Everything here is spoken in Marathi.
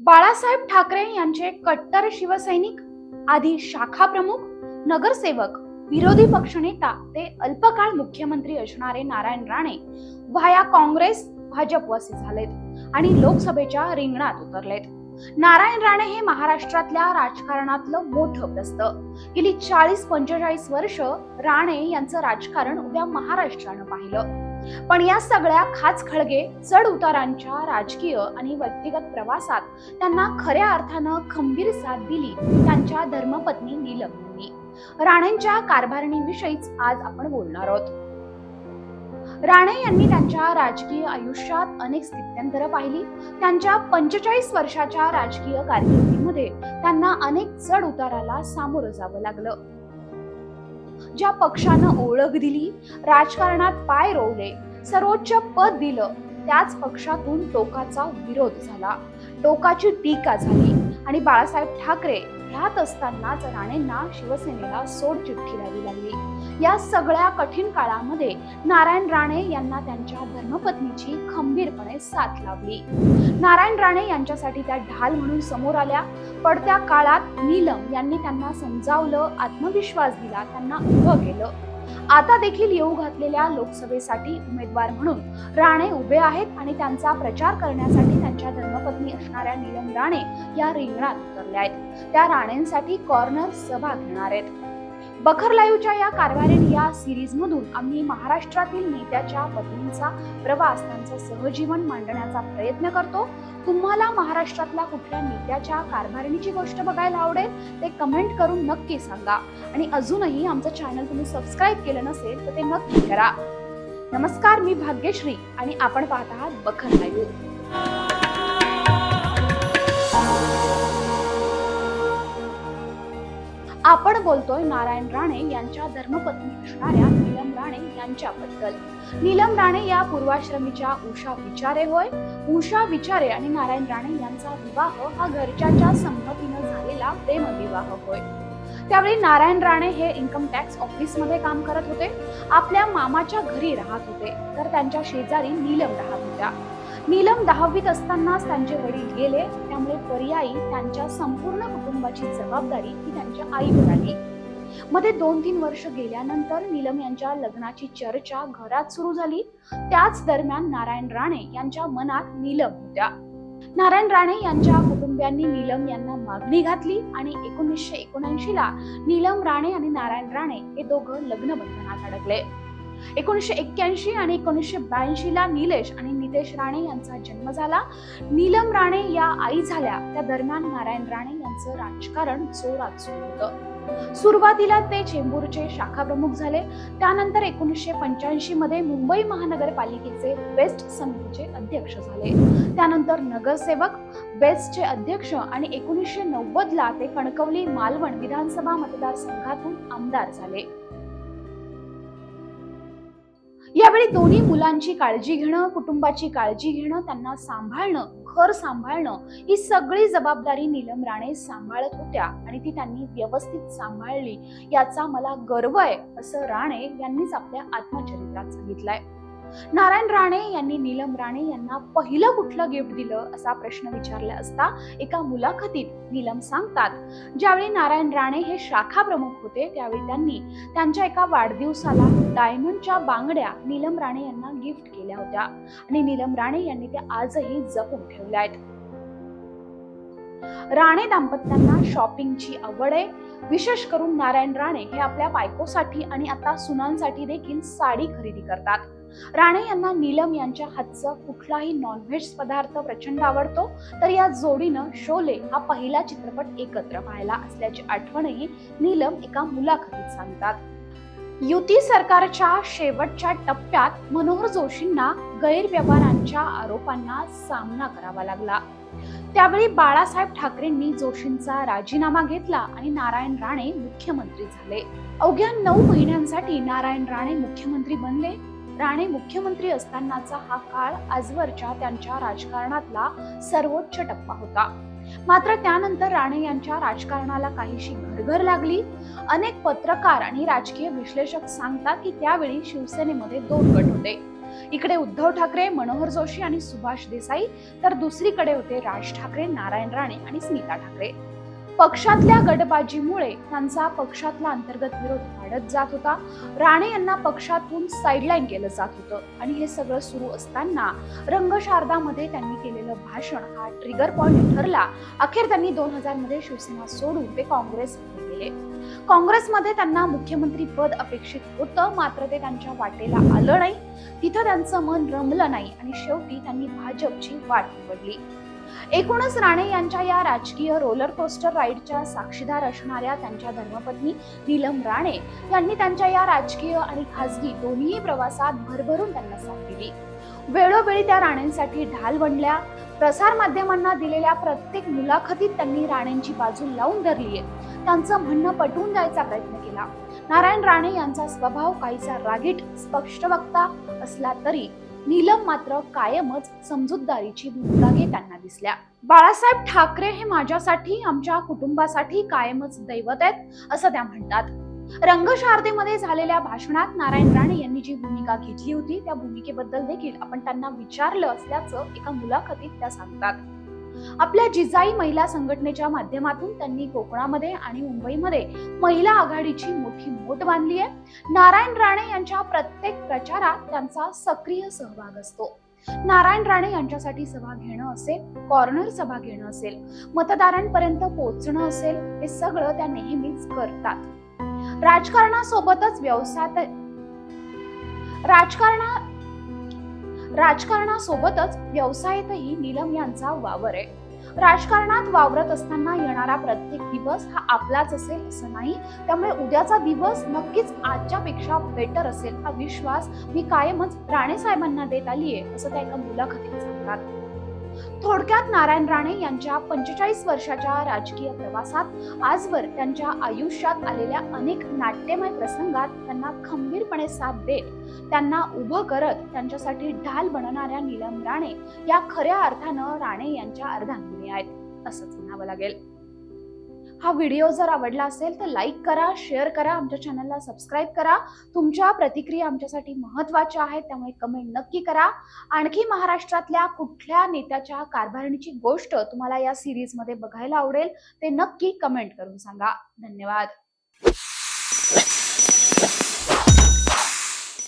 बाळासाहेब ठाकरे यांचे कट्टर शिवसैनिक आधी शाखा प्रमुख नगरसेवक विरोधी पक्षनेता ते अल्पकाळ मुख्यमंत्री असणारे नारायण राणे व्हाया काँग्रेस भाजपवासी झालेत आणि लोकसभेच्या रिंगणात उतरलेत. नारायण राणे हे महाराष्ट्रातल्या राजकारणातलं मोठं प्रस्त. गेली चाळीस पंचेचाळीस वर्ष राणे यांचं राजकारण उद्या महाराष्ट्रानं पाहिलं. पण या सगळ्या खाच खळगे चढ उतारांच्या राजकीय आणि व्यक्तिगत प्रवासात त्यांना खऱ्या अर्थानं खंबीर साथ दिली त्यांच्या धर्मपत्नी नीलम यांनी. राणेंच्या कारभारणीविषयीच आज आपण बोलणार आहोत. राणे यांनी त्यांच्या राजकीय आयुष्यात अनेक स्थित्यंतर पाहिली. त्यांच्या पंचेचाळीस वर्षाच्या राजकीय कारकिर्दीमध्ये त्यांना अनेक चढ उताराला सामोरं जावं लागलं. ज्या पक्षानं ओळख दिली राजकारणात पाय रोवले सर्वोच्च पद दिलं त्याच पक्षातून टोकाचा विरोध झाला. टोकाची टीका झाली आणि बाळासाहेब ठाकरे ह्यात असतानाच राणेंना शिवसेनेला सोडचिठ्ठी द्यावी लागली. या सगळ्या कठीण काळामध्ये नारायण राणे यांना त्यांच्या धर्मपत्नीची खंबीरपणे साथ लावली नारायण राणे यांच्यासाठी त्या ढाल म्हणून समोर आल्या. पडत्या काळात नीलम यांनी त्यांना समजावलं आत्मविश्वास दिला त्यांना उभं केलं. आता देखील येऊ घातलेल्या लोकसभेसाठी उमेदवार म्हणून राणे उभे आहेत आणि त्यांचा प्रचार करण्यासाठी त्यांच्या धर्मपत्नी असणाऱ्या नीलम राणे या रिंगणात उतरल्या आहेत. त्या राणेंसाठी कॉर्नर सभा घेणार आहेत. बखर लाईव्हच्या या कारभारेन या सिरीजमधून आम्ही महाराष्ट्रातील नेत्याच्या पत्नींचा प्रवास त्यांचं सहजीवन मांडण्याचा प्रयत्न करतो. तुम्हाला महाराष्ट्रातल्या कुठल्या नेत्याच्या कारभारणीची गोष्ट बघायला आवडेल ते कमेंट करून नक्की सांगा. आणि अजूनही आमचं चॅनल तुम्ही सबस्क्राईब केलं नसेल तर ते नक्की करा. नमस्कार मी भाग्यश्री आणि आपण पाहत आहात बखर लाईव्ह. आपण बोलतोय नारायण राणे यांच्या धर्मपत्नी असणाऱ्या नीलम राणे यांच्याबद्दल. नीलम राणे या पूर्वाश्रमीच्या उषा विचारे होय. उषा विचारे आणि नारायण राणे यांचा विवाह हा घरच्याच्या संमतीनं झालेला प्रेमविवाह होय. त्यावेळी नारायण राणे हे इन्कम टॅक्स ऑफिसमध्ये काम करत होते. आपल्या मामाच्या घरी राहत होते. तर त्यांच्या शेजारी नीलम राहत होत्या. नीलम दहावीत असतानाच त्यांचे वडील गेले. त्यामुळे पर्यायी त्यांच्या संपूर्ण कुटुंबाची जबाबदारी ही त्यांच्या आईवर आली मध्ये दोन तीन वर्ष गेल्यानंतर नीलम यांच्या लग्नाची चर्चा घरात सुरू झाली. त्याच दरम्यान नारायण राणे यांच्या मनात नीलम होत्या. नारायण राणे यांच्या कुटुंबियांनी नीलम यांना मागणी घातली आणि एकोणीसशे एकोणऐंशी ला नीलम राणे आणि नारायण राणे हे दोघं लग्न बंधनात अडकले. एकोणीसशे एक्क्याऐंशी आणि एकोणीसशे ब्याऐंशी ला निलेश आणि नितेश राणे यांचा जन्म झाला. नीलम राणे या आई झाल्या. त्या दरम्यान नारायण राणे यांचं राजकारण जोरात सुरू होतं. सुरुवातीला ते चेंबूरचे शाखा प्रमुख झाले. त्यानंतर एकोणीसशे पंच्याऐंशी मध्ये मुंबई महानगरपालिकेचे बेस्ट समितीचे अध्यक्ष झाले. त्यानंतर नगरसेवक बेस्टचे अध्यक्ष आणि एकोणीसशे नव्वद ला ते कणकवली मालवण विधानसभा मतदारसंघातून आमदार झाले. त्यावेळी दोन्ही मुलांची काळजी घेणं कुटुंबाची काळजी घेणं त्यांना सांभाळणं घर सांभाळणं ही सगळी जबाबदारी नीलम राणे सांभाळत होत्या आणि ती त्यांनी व्यवस्थित सांभाळली. याचा मला गर्व आहे असं राणे यांनीच आपल्या आत्मचरित्रात सांगितलंय. नारायण राणे यांनी नीलम राणे यांना पहिलं कुठलं गिफ्ट दिलं असा प्रश्न विचारला असता एका मुलाखतीत नीलम सांगतात ज्यावेळी नारायण राणे हे शाखा प्रमुख होते त्यावेळी त्यांनी त्यांच्या एका वाढदिवसाला डायमंडच्या बांगड्या नीलम राणे यांना गिफ्ट केल्या होत्या. आणि नीलम राणे यांनी त्या आजही जपून ठेवल्या आहेत. राणे दाम्पत्यांना शॉपिंगची आवड आहे. विशेष करून नारायण राणे हे आपल्या बायकोसाठी आणि आता सुनांसाठी देखील साडी खरेदी करतात. राणे यांना नीलम यांच्या हातचा कुठलाही नॉनव्हेज पदार्थ प्रचंड आवडतो तर या जोडीनं शोले हा पहिला चित्रपट एकत्र पाहिला असल्याची आठवणही नीलम एका मुलाखतीत सांगतात. युती सरकारच्या शेवटच्या टप्प्यात मनोहर जोशींना गैरव्यवहारांच्या आरोपांना सामना करावा लागला. त्यावेळी बाळासाहेब ठाकरेंनी जोशींचा राजीनामा घेतला आणि नारायण राणे मुख्यमंत्री झाले. अवघ्या नऊ महिन्यांसाठी नारायण राणे मुख्यमंत्री बनले. राणे मुख्यमंत्री असतानाचा हा काळ आजवरच्या त्यांच्या राजकारणातला सर्वोच्च टप्पा होता. मात्र त्यानंतर राणे यांच्या राजकारणाला काहीशी घरघर लागली. अनेक पत्रकार आणि राजकीय विश्लेषक सांगतात की त्यावेळी शिवसेनेमध्ये दोन गट होते. इकडे उद्धव ठाकरे मनोहर जोशी आणि सुभाष देसाई तर दुसरीकडे होते राज ठाकरे नारायण राणे आणि स्मिता ठाकरे. पक्षातल्या गटबाजीमुळे त्यांचा पक्षातला अंतर्गत विरोध वाढत जात होता. राणे यांना पक्षातून साईडलाईन केलं जात होतं आणि हे सगळं सुरू असताना रंगशारदामध्ये त्यांनी केलेलं भाषण हा ट्रिगर पॉइंट ठरला. अखेर त्यांनी दोन हजारमध्ये शिवसेना सोडून ते काँग्रेसमध्ये गेले. काँग्रेसमध्ये त्यांना मुख्यमंत्री पद अपेक्षित होतं मात्र ते त्यांच्या वाटेला आलं नाही. तिथं त्यांचं मन रमलं नाही आणि शेवटी त्यांनी भाजपची वाट निवडली. एकूणच राणे यांच्या या राजकीय रोलर कोस्टर राईडच्या साक्षीदार असणाऱ्या त्यांच्या धर्मपत्नी नीलम राणे यांनी त्यांच्या या राजकीय आणि खासगी दोन्ही प्रवासात भरभरून त्यांना साथ दिली. वेळोवेळी त्या राणेंसाठी ढाल बनल्या प्रसार माध्यमांना दिलेल्या प्रत्येक मुलाखतीत त्यांनी राणेंची बाजू लावून धरली आहे. त्यांचं म्हणणं पटवून द्यायचा प्रयत्न केला. नारायण राणे यांचा स्वभाव काहीसा रागीट स्पष्ट वक्ता असला तरी नीलम मात्र कायमच समजूतदारीची भूमिका घेताना दिसल्या. बाळासाहेब ठाकरे हे माझ्यासाठी आमच्या कुटुंबासाठी कायमच दैवत आहेत असं त्या म्हणतात. रंगशारदेमध्ये झालेल्या भाषणात नारायण राणे यांनी जी भूमिका घेतली होती त्या भूमिकेबद्दल देखील आपण त्यांना विचारलं असल्याचं एका मुलाखतीत त्या सांगतात. आपल्या जिजाई महिला संघटनेच्या माध्यमातून त्यांनी कोकणामध्ये आणि मुंबईमध्ये महिला आघाडीची मोठी मोठ बांधली आहे. नारायण राणे यांच्या प्रत्येक प्रचारात त्यांचा सक्रिय सहभाग असतो. नारायण राणे यांच्यासाठी सभा घेणं असेल कॉर्नर सभा घेणं असेल मतदारांपर्यंत पोहोचणं असेल हे सगळं त्या नेहमीच करतात. राजकारणासोबतच व्यवसायात राजकारणा राजकारणासोबतच व्यवसायातही नीलम यांचा वावर आहे. राजकारणात वावरत असताना येणारा प्रत्येक दिवस हा आपलाच असेल असं नाही. त्यामुळे उद्याचा दिवस नक्कीच आजच्या पेक्षा बेटर असेल. हा विश्वास मी कायमच राणे साहेबांना देत आलीये असं त्या एका मुलाखतीत सांगतात. थोडक्यात नारायण राणे यांच्या पंचेचाळीस वर्षाच्या राजकीय प्रवासात आजवर त्यांच्या आयुष्यात आलेल्या अनेक नाट्यमय प्रसंगात त्यांना खंबीरपणे साथ देत त्यांना उभं करत त्यांच्यासाठी ढाल बनणाऱ्या नीलम राणे या खऱ्या अर्थानं राणे यांच्या अर्धांगिनी आहेत असंच म्हणावं लागेल. हा व्हिडिओ जर आवडला असेल तर लाईक करा शेअर करा आमच्या चॅनलला सबस्क्राईब करा. तुमच्या प्रतिक्रिया आमच्यासाठी महत्त्वाच्या आहेत त्यामुळे कमेंट नक्की करा. आणखी महाराष्ट्रातल्या कुठल्या नेत्याच्या कारभारणीची गोष्ट तुम्हाला या सिरीजमध्ये बघायला आवडेल ते नक्की कमेंट करून सांगा. धन्यवाद.